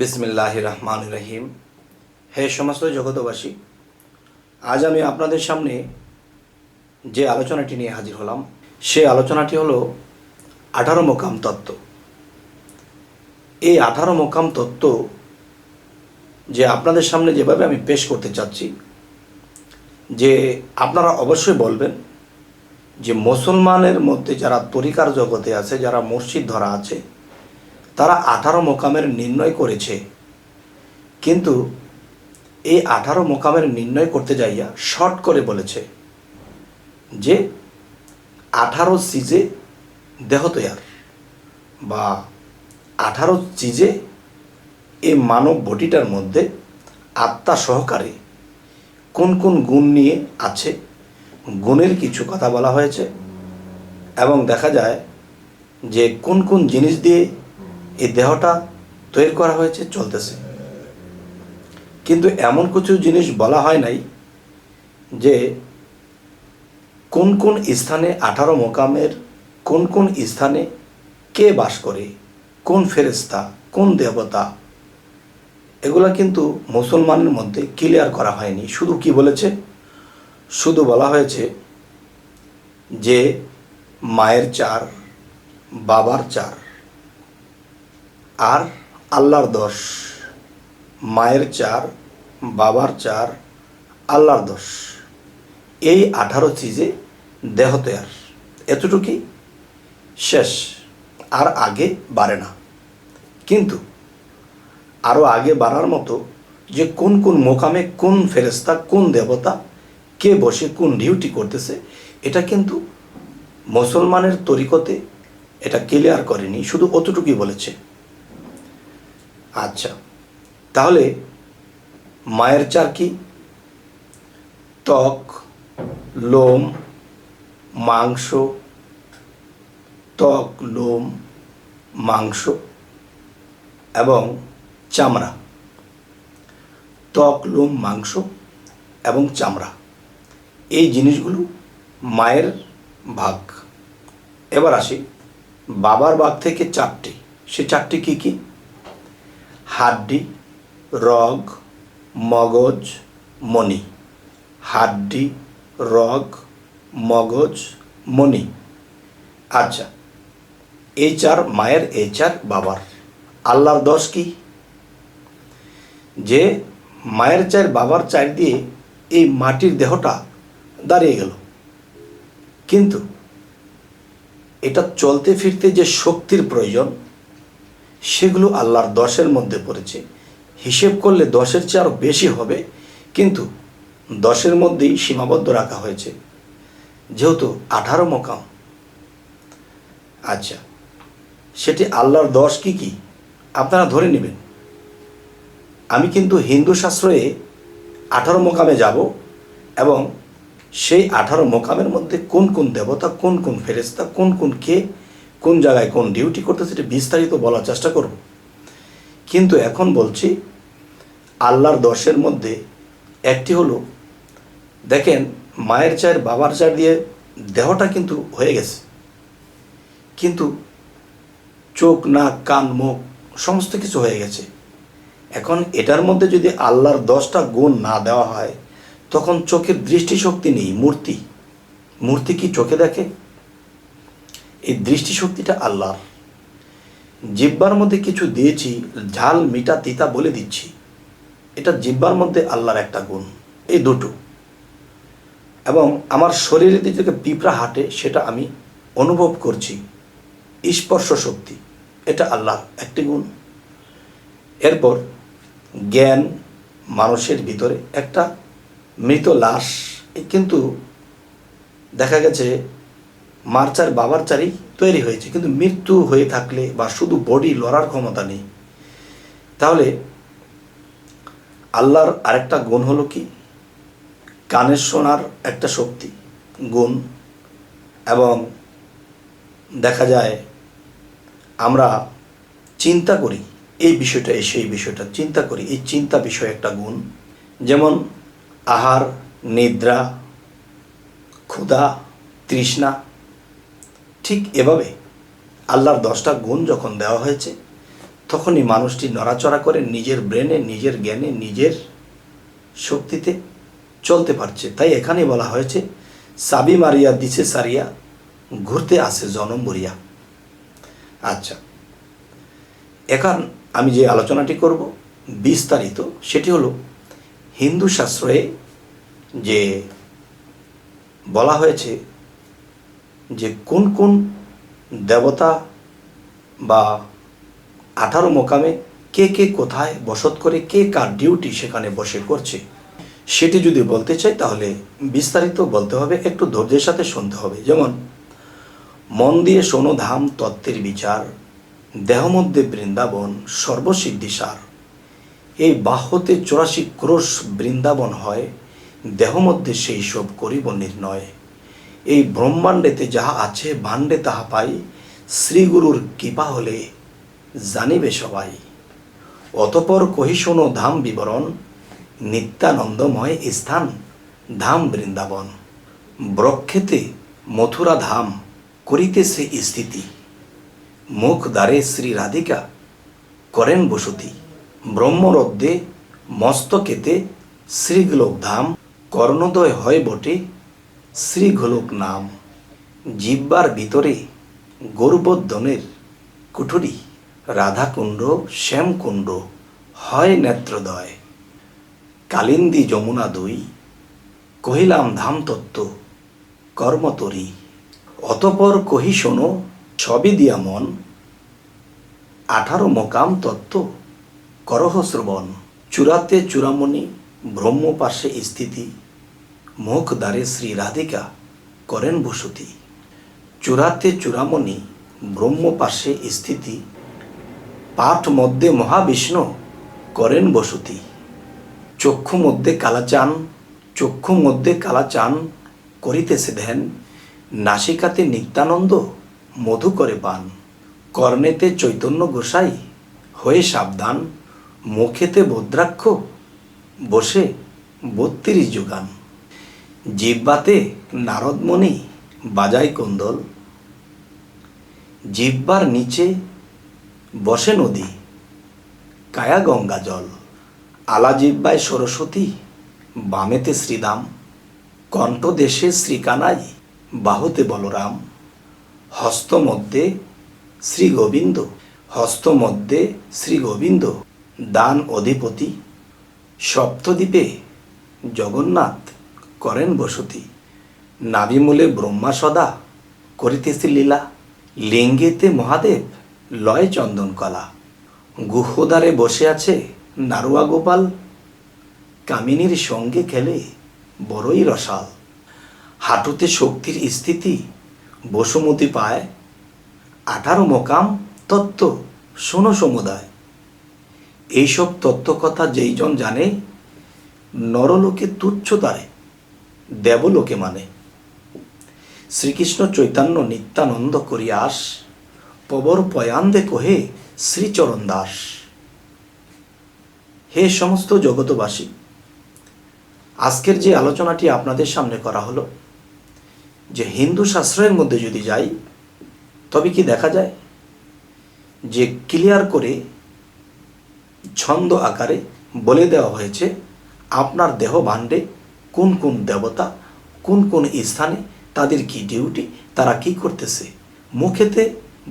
বিসমিল্লাহ রহমান রহিম। হে সমস্ত জগতবাসী আজ আমি আপনাদের সামনে যে আলোচনাটি নিয়ে হাজির হলাম, সে আলোচনাটি হলো আঠারো মোকাম তত্ত্ব। এই আঠারো মোকাম তত্ত্ব যে আপনাদের সামনে যেভাবে আমি পেশ করতে চাচ্ছি, যে আপনারা অবশ্যই বলবেন যে মুসলমানের মধ্যে যারা তরিকার জগতে আছে, যারা মসজিদ ধরা আছে তারা আঠারো মোকামের নির্ণয় করেছে। কিন্তু এই আঠারো মোকামের নির্ণয় করতে যাইয়া শর্ট করে বলেছে যে আঠারো সিজে দেহ তৈয়ার বা আঠারো চিজে এই মানব বটিটার মধ্যে আত্মা সহকারে কোন কোন গুণ নিয়ে আছে, গুণের কিছু কথা বলা হয়েছে এবং দেখা যায় যে কোন কোন জিনিস দিয়ে এই দেহটা তৈরি করা হয়েছে, চলতেছে। কিন্তু এমন কিছু জিনিস বলা হয় নাই যে কোন কোন স্থানে আঠারো মোকামের কোন কোন স্থানে কে বাস করে, কোন ফেরেস্তা কোন দেবতা, এগুলা কিন্তু মুসলমানের মধ্যে ক্লিয়ার করা হয়নি। শুধু কি বলেছে? শুধু বলা হয়েছে যে মায়ের চার, বাবার চার আর আল্লাহর দশ মায়ের চার, বাবার চার, আল্লাহর দশ এই আঠারো চিজে দেহ তৈয়ার। এতটুকুই শেষ, আর আগে বাড়ে না। কিন্তু আরও আগে বাড়ার মতো যে কোন কোন মোকামে কোন ফেরেস্তা কোন দেবতা, কে বসে কোন ডিউটি করতেছে, এটা কিন্তু মুসলমানের তরিকতে এটা ক্লিয়ার করেনি, শুধু অতটুকুই বলেছে। আচ্ছা। তাহলে মায়ের চার কি? ত্বক, লোম, মাংস, ত্বক, লোম, মাংস এবং চামড়া। ত্বক, লোম, মাংস এবং চামড়া। এই জিনিসগুলো মায়ের ভাগ। এবার আসি, বাবার ভাগ থেকে চারটি। সে চারটি কি কি? হাড্ডি, রগ, মগজ, মণি। হাড্ডি, রগ, মগজ, মণি। আচ্ছা এই চার মায়ের এই চার বাবার। আল্লাহর দশ কি? যে মায়ের চার বাবার চার দিয়ে এই মাটির দেহটা দাঁড়িয়ে গেল। কিন্তু এটা চলতে ফিরতে যে শক্তির প্রয়োজন সেগুলো আল্লাহর দশের মধ্যে পড়েছে। হিসেব করলে দশের চেয়ে আরও বেশি হবে, কিন্তু দশের মধ্যেই সীমাবদ্ধ রাখা হয়েছে। যেহেতু আঠারো মোকাম। আচ্ছা সেটি আল্লাহর দশ কি কি? আপনারা ধরে নেবেন। আমি কিন্তু হিন্দু শাস্ত্রে আঠারো মোকামে যাব এবং সেই আঠারো মোকামের মধ্যে কোন কোন দেবতা, কোন কোন ফেরেস্তা কোন কোন কে কোন জায়গায় কোন ডিউটি করতে সেটা বিস্তারিত বলার চেষ্টা করব। কিন্তু এখন বলছি, আল্লাহর দশের মধ্যে একটি হলো, দেখেন মায়ের চায়ের বাবার চার দিয়ে দেহটা কিন্তু হয়ে গেছে। কিন্তু চোখ, নাক, কান, মুখ সমস্ত কিছু হয়ে গেছে। এখন এটার মধ্যে যদি আল্লাহর দশটা গুণ না দেওয়া হয়, তখন চোখের দৃষ্টিশক্তি নেই, মূর্তি। মূর্তি কি চোখে দেখে? এই দৃষ্টিশক্তিটা আল্লাহর জিব্বার মধ্যে কিছু দিয়েছি, ঝাল মিটা তিতা বলে দিচ্ছি। এটা জিব্বার মধ্যে আল্লাহর একটা গুণ, এই দুটো। এবং আমার শরীরে যে পিঁপড়া হাঁটে, সেটা আমি অনুভব করছি। স্পর্শ শক্তি, এটা আল্লাহ একটি গুণ। এরপর জ্ঞান মানুষের ভিতরে একটা মৃত লাশ, কিন্তু দেখা গেছে মার চার বাবার চারি তৈরি হয়েছে। কিন্তু মৃত্যু হয়ে থাকলে বা শুধু বডি লড়ার ক্ষমতা নেই, তাহলে আল্লাহর আরেকটা গুণ হলো কি? কানের শোনার একটা শক্তি, গুণ। এবং দেখা যায় আমরা চিন্তা করি, এই বিষয়টা এই বিষয়টা, চিন্তা করি, এই চিন্তা বিষয় একটা গুণ। যেমন আহার, নিদ্রা, ক্ষুধা, তৃষ্ণা ঠিক এভাবে আল্লাহর দশটা গুণ যখন দেওয়া হয়েছে, তখনই মানুষটি নড়াচড়া করে নিজের ব্রেনে, নিজের জ্ঞানে, নিজের শক্তিতে চলতে পারছে। তাই এখানে বলা হয়েছে, সাবি মারিয়া, দিছে সারিয়া, ঘুরতে আসে জনম বরিয়া আচ্ছা এখন আমি যে আলোচনাটি করব বিস্তারিত, সেটি হলো হিন্দু শাস্ত্রে যে বলা হয়েছে যে কোন কোন দেবতা বা আঠারো মোকামে কে কে কোথায় বসত করে, কে কার ডিউটি সেখানে বসে করছে, সেটি যদি বলতে চাই তাহলে বিস্তারিত বলতে হবে, একটু ধৈর্যের সাথে শুনতে হবে। যেমন, মন দিয়ে শোনো ধাম তত্ত্বের বিচার, দেহ মধ্যে বৃন্দাবন সর্বসিদ্ধিসার এই বাহতে চৌরাশি ক্রোশ বৃন্দাবন হয়, দেহ মধ্যে সেই সব করিব নির্ণয়। এই ব্রহ্মাণ্ডেতে যাহা আছে, ভাণ্ডে তাহা পাই। শ্রীগুরুর কৃপা হলে জানিবে সবাই। অতপর কহি ধাম বিবরণ। নিত্যানন্দময় স্থান, ধাম বৃন্দাবন। ব্রক্ষেতে মথুরা ধাম, করিতেছে স্থিতি। মুখ দ্বারে শ্রী রাধিকা করেন বসতি। ব্রহ্মরদ্দে মস্তকেতে শ্রীগোলক ধাম কর্ণদয় হয় বটে। শ্রীগোলক নাম জিব্বার ভিতরে গৌরবোদ্দনের কুঠুরি, রাধাকুণ্ড, শ্যামকুণ্ড, হয় নেত্রদয়। কালিন্দী যমুনা দুই, কহিলাম ধাম তত্ত্ব কর্মতরী। অতপর কহি শোনো সবই দিয়া মন, আঠারো মোকাম তত্ত্ব, করহ শ্রবণ। চূড়াতে চূড়ামণি ব্রহ্ম পাশে স্থিতি মুখ দ্বারে শ্রী রাধিকা করেন বসতি। চূড়াতে চূড়ামণি ব্রহ্ম পাশে স্থিতি, পাঠ মধ্যে মহাবিষ্ণু করেন বসতি। চক্ষু মধ্যে কালাচান, চক্ষু মধ্যে কালাচান করিতেছে ধ্যান, নাসিকাতে নিত্যানন্দ মধু করে পান। কর্ণেতে চৈতন্য গোসাই হয়ে সাবধান, মুখেতে ভদ্রাক্ষ বসে বত্রিশ যোগান। জিব্বাতে নারদমণি বাজায় কুন্দল। জিব্বার নিচে বসে নদী, কায়া গঙ্গা জল। আলা জিব্বায় সরস্বতী, বামেতে শ্রীদাম। কণ্ঠদেশে শ্রীকানাই, বাহুতে বলরাম। হস্ত মধ্যে শ্রী গোবিন্দ হস্ত মধ্যে শ্রী গোবিন্দ দান অধিপতি। সপ্তদ্বীপে জগন্নাথ করেন বসতি। নাভিমূলে ব্রহ্মা সদা, করিতেছে লীলা। লিঙ্গেতে মহাদেব, লয় চন্দন কলা। গুহদ্বারে বসে আছে নারুয়া গোপাল। কামিনীর সঙ্গে খেলে বড়ই রসাল। হাঁটুতে শক্তির স্থিতি বসুমতি পায়। আঠারো মোকাম তত্ত্ব, শোনো সমুদায়। এইসব তত্ত্ব কথা যেইজন জানে, নরলোকে তুচ্ছ তারে। দেবলোকে মানে। শ্রীকৃষ্ণ চৈতন্য নিত্যানন্দ করিয়াস, পবর পয়ান্দে কহে শ্রীচরণ দাস। হে সমস্ত জগতবাসী আজকের যে আলোচনাটি আপনাদের সামনে করা হলো, যে হিন্দু শাস্ত্রের মধ্যে যদি যাই, তবে কি দেখা যায়? যে ক্লিয়ার করে ছন্দ আকারে বলে দেওয়া হয়েছে, আপনার দেহ ভাণ্ডে কোন কোন দেবতা, কোন কোন স্থানে তাদের কি ডিউটি, তারা কি করতেছে। মুখেতে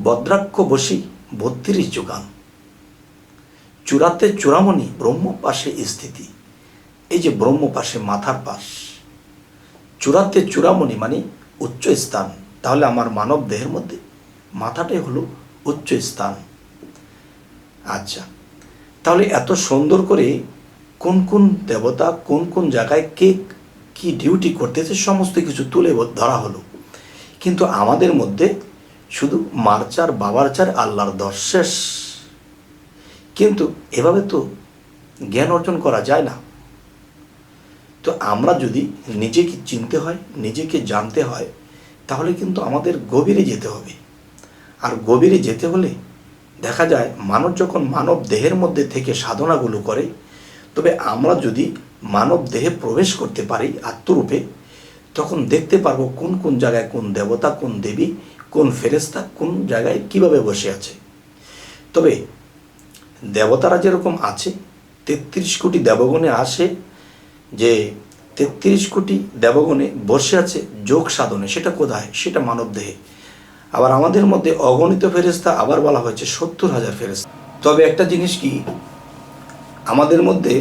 বদ্রাক্ষ বসি বত্রিশ যোগান। চূড়াতে চূড়ামণি ব্রহ্ম পাশে স্থিতি। এই যে ব্রহ্ম পাশে মাথার পাশ। চূড়াতে চূড়ামণি মানে উচ্চ স্থান। তাহলে আমার মানব দেহের মধ্যে মাথাটাই হলো উচ্চ স্থান। আচ্ছা তাহলে এত সুন্দর করে কোন কোন দেবতা, কোন কোন জায়গায় কে কি ডিউটি করতেছে, সমস্ত কিছু তুলে ধরা হলো। কিন্তু আমাদের মধ্যে শুধু মারচার বাবার চার, আল্লাহর দর্শেষ কিন্তু এভাবে তো জ্ঞান অর্জন করা যায় না। তো আমরা যদি নিজেকে চিনতে হয়, নিজেকে জানতে হয়, তাহলে কিন্তু আমাদের গভীরে যেতে হবে। আর গভীরে যেতে হলে দেখা যায় মানব যখন মানব দেহের মধ্যে থেকে সাধনাগুলো করে তবে আমরা যদি মানব দেহে প্রবেশ করতে পারি আত্মরূপে, তখন দেখতে পারব কোন কোন জায়গায় কোন দেবতা, কোন দেবী, কোন ফেরেস্তা কোন জায়গায় কীভাবে বসে আছে। তবে দেবতারা যেরকম আছে, তেত্রিশ কোটি দেবগণে আসে, যে তেত্রিশ কোটি দেবগণে বসে আছে যোগ সাধনে, সেটা কোথায়? সেটা মানবদেহে আবার আমাদের মধ্যে অগণিত ফেরেস্তা আবার বলা হয়েছে সত্তর হাজার ফেরেস্তা তবে একটা জিনিস কি আমাদের মধ্যে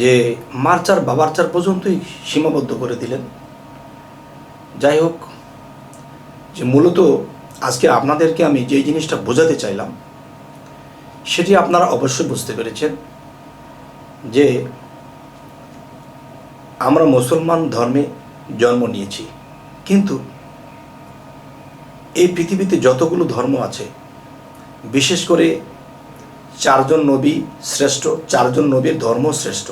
যে মারচার বাবারচার পর্যন্তই সীমাবদ্ধ করে দিলেন। যাই হোক, যে মূলত আজকে আপনাদেরকে আমি যে জিনিসটা বোঝাতে চাইলাম, সেটি আপনারা অবশ্যই বুঝতে পেরেছেন যে আমরা মুসলমান ধর্মে জন্ম নিয়েছি, কিন্তু এই পৃথিবীতে যতগুলো ধর্ম আছে, বিশেষ করে চারজন নবী শ্রেষ্ঠ, চারজন নবীর ধর্ম শ্রেষ্ঠ।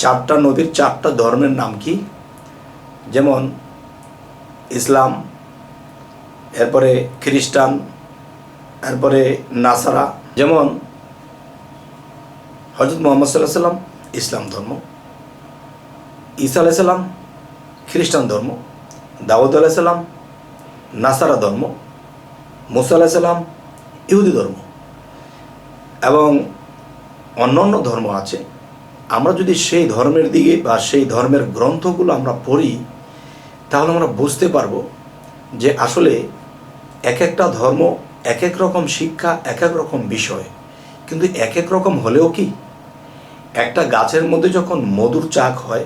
চারটা নবীর চারটা ধর্মের নাম কি? যেমন ইসলাম, এরপরে খ্রিস্টান, এরপরে নাসারা, যেমন হজরত মোহাম্মদ সাল্লাহ সাল্লাম ইসলাম ধর্ম, ঈসা আলাইসাল্লাম খ্রিস্টান ধর্ম, দাউদ আলাইসাল্লাম নাসারা ধর্ম, মুসা আলাইসাল্লাম ইহুদি ধর্ম। এবং অন্যান্য ধর্ম আছে। আমরা যদি সেই ধর্মের দিকে বা সেই ধর্মের গ্রন্থগুলো আমরা পড়ি, তাহলে আমরা বুঝতে পারব যে আসলে এক একটা ধর্ম এক এক রকম শিক্ষা, এক এক রকম বিষয়। কিন্তু এক এক রকম হলেও কি? একটা গাছের মধ্যে যখন মধুর চাক হয়,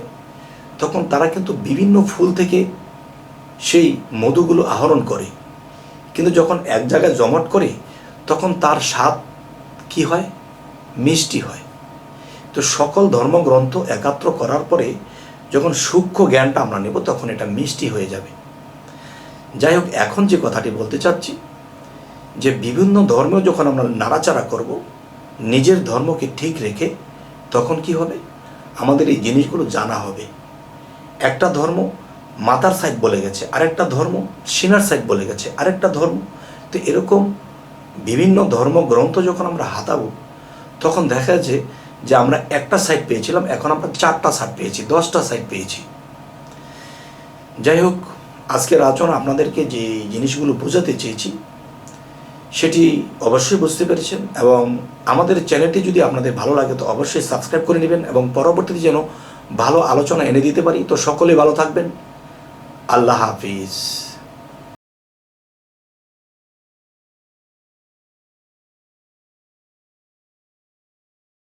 তখন তারা কিন্তু বিভিন্ন ফুল থেকে সেই মধুগুলো আহরণ করে। কিন্তু যখন এক জায়গায় জমাট করে, তখন তার স্বাদ কি হয়? মিষ্টি হয়। তো সকল ধর্মগ্রন্থ একাত্র করার পরে যখন সূক্ষ্ম জ্ঞানটা আমরা নেব, তখন এটা মিষ্টি হয়ে যাবে। যাই হোক, এখন যে কথাটি বলতে চাচ্ছি, যে বিভিন্ন ধর্ম যখন আমরা নাড়াচাড়া করব, নিজের ধর্মকে ঠিক রেখে তখন কি হবে? আমাদের এই জিনিসগুলো জানা হবে। একটা ধর্ম মাতার সাইড বলে গেছে, আরেকটা ধর্ম সিনার সাইড বলে গেছে, আরেকটা ধর্ম। তো এরকম বিভিন্ন ধর্মগ্রন্থ যখন আমরা হাতাবো, তখন দেখা যাচ্ছে যে আমরা একটা সাইড পেয়েছিলাম, এখন আমরা চারটা সাইড পেয়েছি, দশটা সাইড পেয়েছি। যাই হোক আজকের আচরণ আপনাদেরকে যে জিনিসগুলো বোঝাতে চেয়েছি, সেটি অবশ্যই বুঝতে পেরেছেন এবং আমাদের চ্যানেলটি যদি আপনাদের ভালো লাগে তো অবশ্যই সাবস্ক্রাইব করে নেবেন এবং পরবর্তীতে যেন ভালো আলোচনা এনে দিতে পারি। তো সকলে ভালো থাকবেন। আল্লাহ হাফিজ।